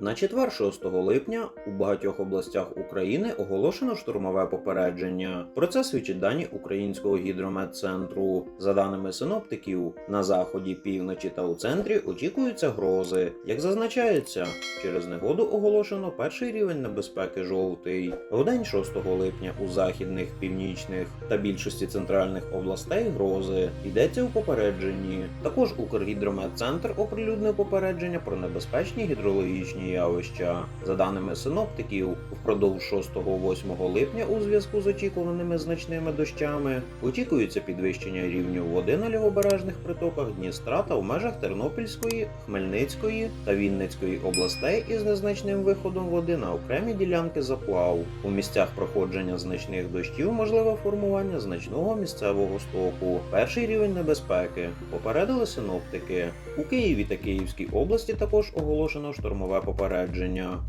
На четвер 6 липня у багатьох областях України оголошено штурмове попередження. Про це свідчать дані Українського гідрометцентру. За даними синоптиків, на заході, півночі та у центрі очікуються грози. Як зазначається, через негоду оголошено перший рівень небезпеки жовтий. В день 6 липня у західних, північних та більшості центральних областей грози. Йдеться у попередженні. Також Укргідрометцентр оприлюднив попередження про небезпечні гідрологічні явища. За даними синоптиків, впродовж 6-8 липня у зв'язку з очікуваними значними дощами очікується підвищення рівню води на лівобережних притоках Дністра та в межах Тернопільської, Хмельницької та Вінницької областей із незначним виходом води на окремі ділянки заплав. У місцях проходження значних дощів можливе формування значного місцевого стоку. Перший рівень небезпеки попередили синоптики. У Києві та Київській області також оголошено штормове попередження.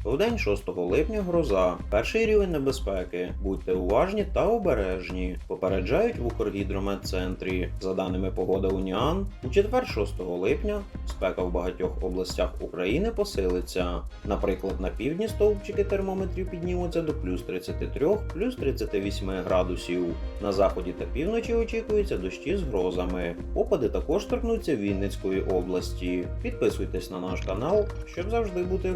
В день 6 липня гроза. Перший рівень небезпеки. Будьте уважні та обережні. Попереджають в Укргідрометцентрі. За даними погода Уніан, у четвер 6 липня спека в багатьох областях України посилиться. Наприклад, на півдні стовпчики термометрів піднімуться до плюс 33, плюс 38 градусів. На заході та півночі очікуються дощі з грозами. Опади також торкнуться Вінницької області. Підписуйтесь на наш канал, щоб завжди бути